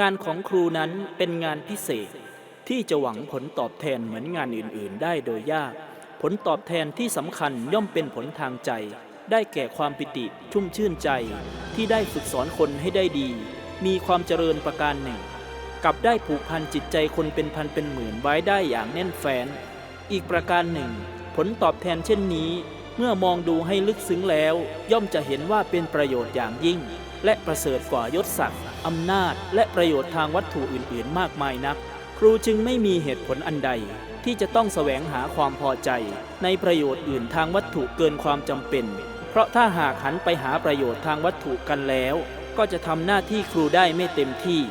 งานของครูนั้นเป็นงานพิเศษที่จะหวังผลตอบแทนเหมือนงานอื่น ๆ ได้โดยยาก ผลตอบแทนที่สำคัญย่อมเป็นผลทางใจ ได้แก่ความปิติชุ่มชื่นใจ ที่ได้ฝึกสอนคนให้ได้ดี มีความเจริญประการหนึ่ง กับได้ผูกพันจิตใจคนเป็นพันเป็นหมื่นไว้ได้อย่างแน่นแฟ้น อีกประการหนึ่ง ผลตอบแทนเช่นนี้ เมื่อมองดูให้ลึกซึ้งแล้ว ย่อมจะเห็นว่าเป็นประโยชน์อย่างยิ่ง และประเสริฐกว่ายศศักดิ์ อำนาจ และประโยชน์ทางวัตถุอื่นๆ มากมายนัก ครูจึงไม่มีเหตุผลอันใด ที่จะต้องแสวงหาความพอใจ ในประโยชน์อื่นทางวัตถุเกินความจำเป็น เพราะถ้าหากหันไปหาประโยชน์ทางวัตถุกันแล้ว ก็จะทำหน้าที่ครูได้ไม่เต็มที่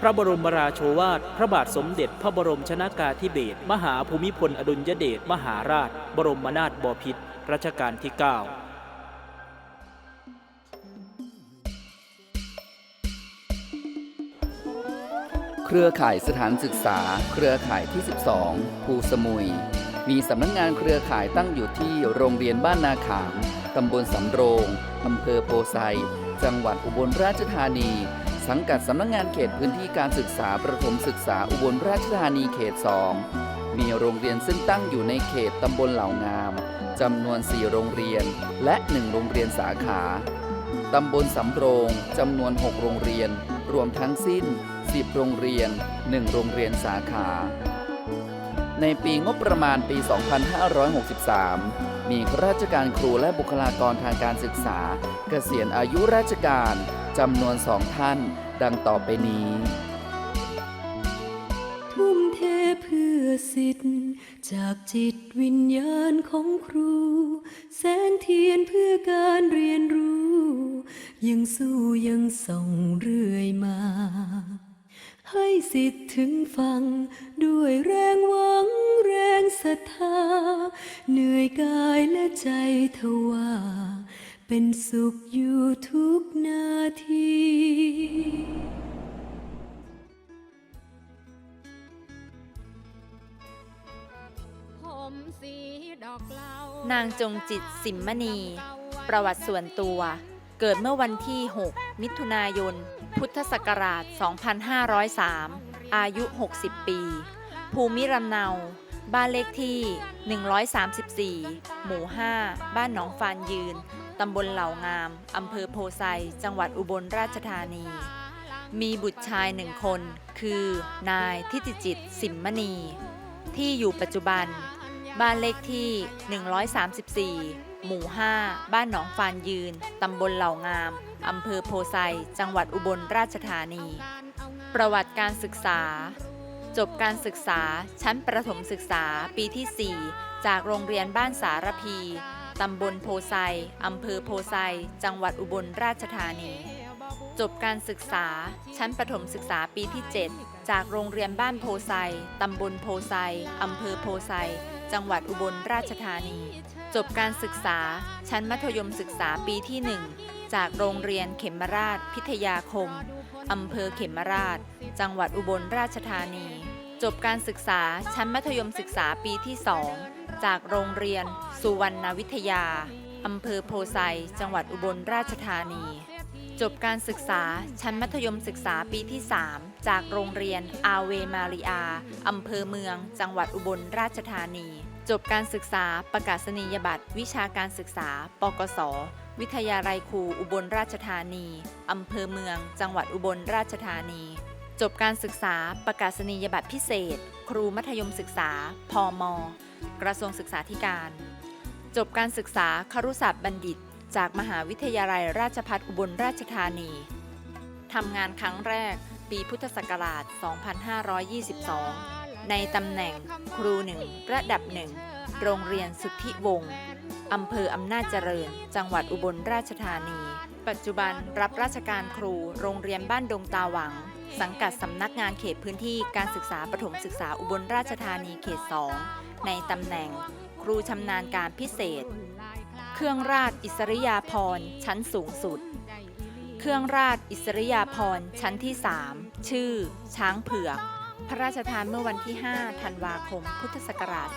พระบรมราโชวาท พระบาทสมเด็จ พระบรมชนากาธิเบศรมหาภูมิพลอดุลยเดชมหาราช บรมนาถบพิตรรัชกาลที่ 9 รือข่ายสถานศึกษา เครือข่ายที่ 12 ภูสมุย มีสำนักงานเครือข่ายตั้งอยู่ที่โรงเรียนบ้านนาขาม ตำบลสำโรงอำเภอโพไซ จังหวัดอุบลราชธานี สังกัดสำนักงานเขตพื้นที่การศึกษาประถมศึกษาอุบลราชธานีเขต 2 มีโรงเรียนซึ่งตั้งอยู่ในเขตตำบลเหล่างามจำนวน 4 โรงเรียน และ 1 โรงเรียนสาขา ตำบลสำโรง จำนวน 6 โรงเรียน รวมทั้งสิ้น 10 โรงเรียน 1 โรงเรียนสาขา ในปีงบประมาณปี 2563 มีข้าราชการครูและบุคลากรทางการศึกษา เกษียณอายุราชการจำนวนสองท่านดังต่อไปนี้ ทุ่มเทเพื่อสิทธิ์ จากจิตวิญญาณของครู แสงเทียนเพื่อการเรียนรู้ ยังสู้ยังส่องเรื่อยมา ให้สิทธิ์ถึงฟัง ด้วยแรงหวังแรงศรัทธา เหนื่อยกายและใจทว่า เป็นสุขอยู่ทุกนาทีผมสีดอกเหลานางจงจิตสิมมณี ประวัติส่วนตัว เกิดเมื่อวันที่ 6 มิถุนายน พุทธศักราช 2503 อายุ 60 ปี ภูมิลำเนา บ้านเลขที่ 134 หมู่ 5 บ้านหนองฟานยืน ตำบลเหล่างาม อำเภอโพไซ จังหวัดอุบลราชธานี มีบุตรชายหนึ่งคน คือ นายทิติจิต สิมมณี ที่อยู่ปัจจุบัน บ้านเลขที่ 134 หมู่ 5 บ้านหนองฟานยืน ตำบลเหล่างาม อำเภอโพไซ จังหวัดอุบลราชธานี ประวัติการศึกษา จบการศึกษาชั้นประถมศึกษาปีที่ 4 จากโรงเรียนบ้านสารพี ตำบลโพไซ อำเภอโพไซ จังหวัดอุบลราชธานี จบการศึกษาชั้นประถมศึกษาปีที่ 7 จากโรงเรียนบ้านโพไซ ตำบลโพไซ อำเภอโพไซ จังหวัดอุบลราชธานี จบการศึกษา ชั้นมัธยมศึกษาปีที่ 1 จากโรงเรียนเขมราช พิทยาคม อำเภอเขมราช จังหวัดอุบลราชธานี จบการศึกษาชั้นมัธยมศึกษาปีที่2จากโรงเรียน สุวรรณวิทยา อำเภอโพไซจังหวัดอุบลราชธานี จบการศึกษา ชั้นมัธยมศึกษาปีที่ 3 จากโรงเรียนอาเวมาริอาอำเภอเมือง จังหวัดอุบลราชธานี จบการศึกษาประกาศนียบัตร วิชาการศึกษา ปกศ วิทยาลัยครูอุบลราชธานีอำเภอเมือง จังหวัดอุบลราชธานี จบการศึกษาประกาศนียบัตรพิเศษ ครูมัธยมศึกษา พม กระทรวงศึกษาธิการ จบการศึกษาครุศาสตร์บัณฑิต จากมหาวิทยาลัยราชภัฏอุบลราชธานี ทำงานครั้งแรกปีพุทธศักราช 2522 ในตำแหน่งครูหนึ่งระดับหนึ่ง โรงเรียนสุทธิวงศ์อำเภออำนาจเจริญ จังหวัดอุบลราชธานี ปัจจุบันรับราชการครูโรงเรียนบ้านดงตาหวัง สังกัดสำนักงานเขตพื้นที่การศึกษาประถมศึกษาอุบลราชธานีเขต 2 ในตำแหน่งครูชำนาญการพิเศษ เครื่องราชอิสริยาภรณ์ชั้นสูงสุด เครื่องราชอิสริยาภรณ์ชั้นที่3ชื่อ ช้างเผือก พระราชทานเมื่อวันที่ 5 ธันวาคม พุทธศักราช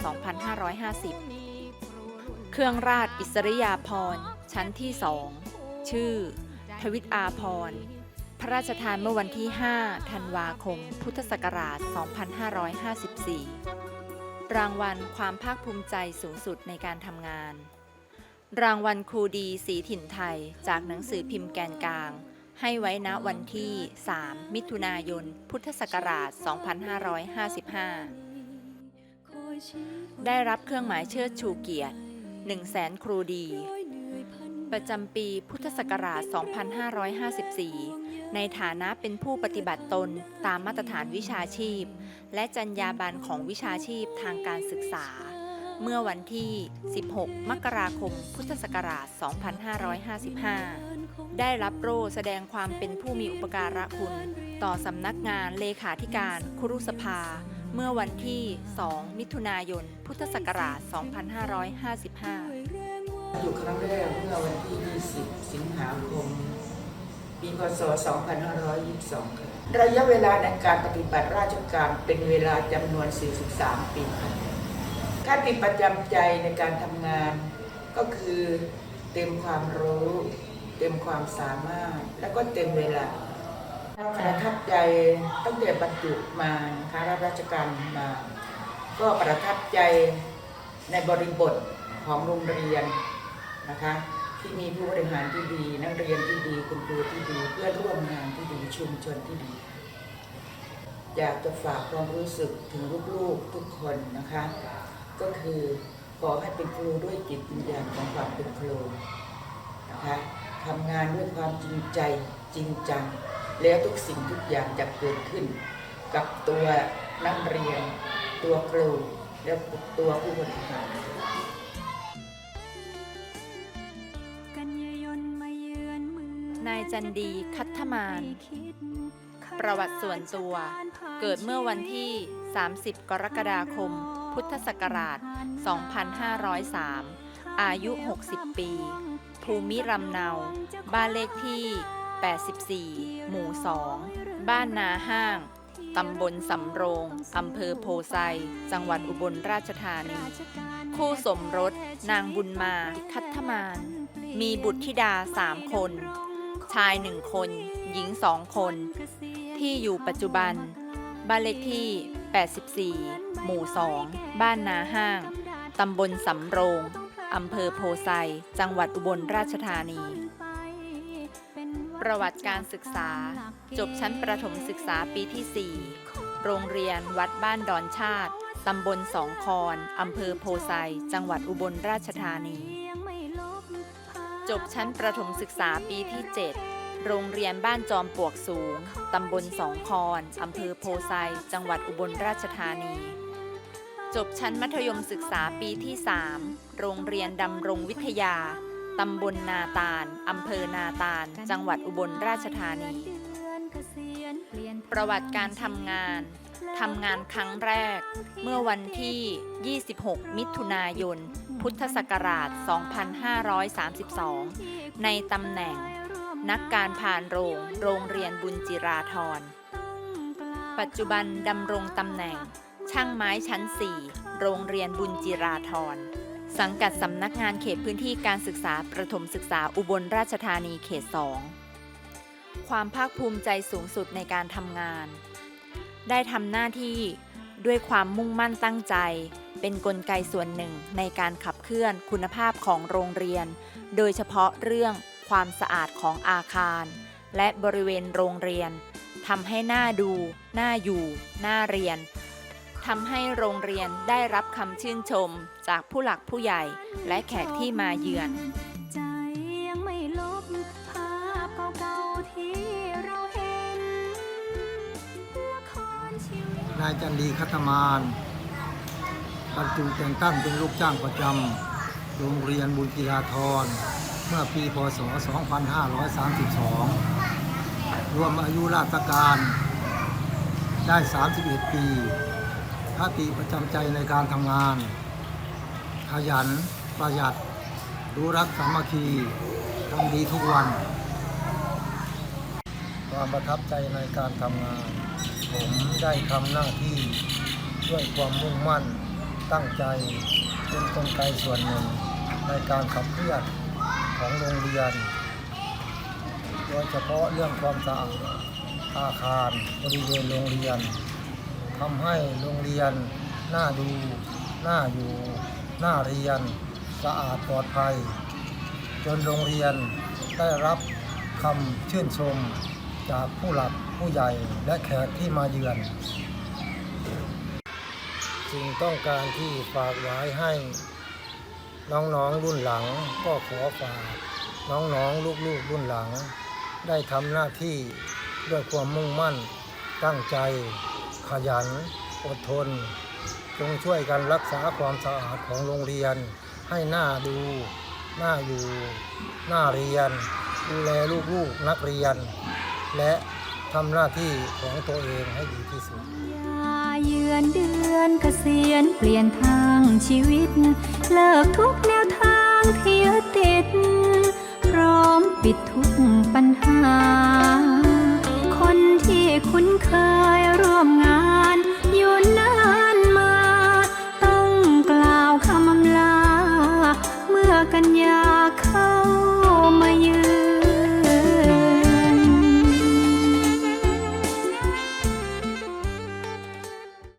2550 เครื่องราชอิสริยาภรณ์ชั้นที่2ชื่อ ทวิตอาภรณ์พระราชทานเมื่อวันที่ 5 ธันวาคม พุทธศักราช 2554 รางวัลความภาคภูมิใจสูงสุดในการทำงาน รางวัลครูดีสีถิ่นไทย จากหนังสือพิมพ์แกนกลาง ให้ไว้ณวันที่ 3 มิถุนายน พุทธศักราช 2555 ได้รับเครื่องหมายเชิดชูเกียรติ 1 0 0 0 0แสนครูดี ประจำปีพุทธศักราช 2554 ในฐานะเป็นผู้ปฏิบัติตนตามมาตรฐานวิชาชีพ และจรรยาบรรณของวิชาชีพทางการศึกษา เมื่อวันที่ 16 มกราคม พุทธศักราช 2555 ได้รับโล่แสดงความเป็นผู้มีอุปการะคุณ ต่อสำนักงานเลขาธิการครุสภา เมื่อวันที่ 2 มิถุนายน พุทธศักราช 2555 อยู่ครั้งแรกเมื่อวันที่ 20 สิงหาคม ปีพศ 2522ค่ะระยะเวลาในการปฏิบัติราชการเป็นเวลาจำนวน 43 ปีค่ะ คติประจำใจในการทำงาน ก็คือเต็มความรู้ เต็มความสามารถ และก็เต็มเวลาประทับใจตั้งแต่บรรจุมานะคะรับราชการมา ก็ประทับใจในบริบทของโรงเรียนนะคะที่มีผู้บริหารที่ดี นักเรียนที่ดีคุณครูที่ดี เพื่อนร่วมงานที่ดีชุมชนที่ดี อยากจะฝากความรู้สึกถึงลูกๆทุกคนนะคะ ก็คือขอให้เป็นครูด้วยจิตวิญญาณของความเป็นครูนะคะทำงานด้วยความจริงใจจริงจัง แล้วทุกสิ่งทุกอย่างจะเกิดขึ้น กับตัวนักเรียน ตัวครูและตัวผู้บริหารนายจันดีคัทธมาน ประวัติส่วนตัว เกิดเมื่อวันที่ 30 กรกฎาคม พุทธศักราช 2503 อายุ 60 ปี ภูมิลำเนา บ้านเลขที่ 84 หมู่ 2 บ้านนาห้าง ตำบลสำโรง อำเภอโพไซ จังหวัดอุบลราชธานี คู่สมรส นางบุญมา คัทมาน มีบุตรธิดาสามคน ชายหนึ่งคน หญิงสองคน ที่อยู่ปัจจุบัน บ้านเลขที่ 84 หมู่ 2 บ้านนาห้าง ตำบลสำโรง อำเภอโพไซ จังหวัดอุบลราชธานี ประวัติการศึกษา จบชั้นประถมศึกษาปีที่ 4 โรงเรียนวัดบ้านดอนชาติ ตำบลสองคอนอำเภอโพไซ จังหวัดอุบลราชธานี จบชั้นประถมศึกษาปีที่ 7 โรงเรียนบ้านจอมปวกสูง ตำบลสองคอนอำเภอโพไซ จังหวัดอุบลราชธานี จบชั้นมัธยมศึกษาปีที่ 3 โรงเรียนดำรงวิทยา ตำบลนาตาล อำเภอนาตาล จังหวัดอุบลราชธานี ประวัติการทำงาน ทำงานครั้งแรก เมื่อวันที่ 26 มิถุนายน พุทธศักราช 2532 ในตำแหน่ง นักการผ่านโรง โรงเรียนบุญจิราธร ปัจจุบันดำรงตำแหน่ง ช่างไม้ชั้น 4 โรงเรียนบุญจิราธร สังกัดสำนักงานเขตพื้นที่การศึกษาประถมศึกษาอุบลราชธานีเขต 2 ความภาคภูมิใจสูงสุดในการทำงาน ได้ทำหน้าที่ด้วยความมุ่งมั่นตั้งใจ เป็นนกลไกส่วนหนึ่งในการขับเคลื่อนคุณภาพของโรงเรียน โดยเฉพาะเรื่อง ความสะอาดของอาคาร และบริเวณโรงเรียนทำให้หน่าดู น่าอยู่ น่าเรียนทำให้โรงเรียนได้รับคำชื่นชมจากผู้หลักผู้ใหญ่และแขกที่มาเยือน ใจยังไม่ลบภาพเก่าๆที่เราเห็นละครชีวิตนายจันดีคัตมานบรรจุแต่งตั้งเป็นลูกจ้างประจำโรงเรียนบุญกีฬาธร เมื่อปีพศ 2532 รวมอายุราชการได้ 31 ปีคติประจำใจในการทำงาน ขยันประหยัด รู้รักสามัคคีทำดีทุกวัน ความประทับใจในการทำงาน ผมได้ทำหน้าที่ด้วยความมุ่งมั่นตั้งใจ เป็นกลไกส่วนหนึ่งในการขับเคลื่อน ของโรงเรียน โดยเฉพาะเรื่องความสะอาดอาคารบริเวณโรงเรียนทำให้โรงเรียนน่าดูน่าอยู่น่าเรียนสะอาดปลอดภัย จนโรงเรียนได้รับคำชื่นชมจากผู้หลักผู้ใหญ่และแขกที่มาเยือนสิ่งต้องการที่ฝากไว้ให้ น้องๆรุ่นหลังก็ขอฝากน้องๆลูกๆรุ่นหลัง ได้ทำหน้าที่ด้วยความมุ่งมั่น ตั้งใจ ขยัน อดทน จงช่วยกันรักษาความสะอาดของโรงเรียน ให้หน้าดูหน่าอยู่หน่าเรียน ดูแลลูกๆนักเรียน และทำหน้าที่ของตัวเองให้ดีที่สุด อย่าเยือนเดือนเกษียณเปลี่ยนทางชีวิต เลิกทุกแนวทางที่ยึดติด พร้อมปิดทุกปัญหา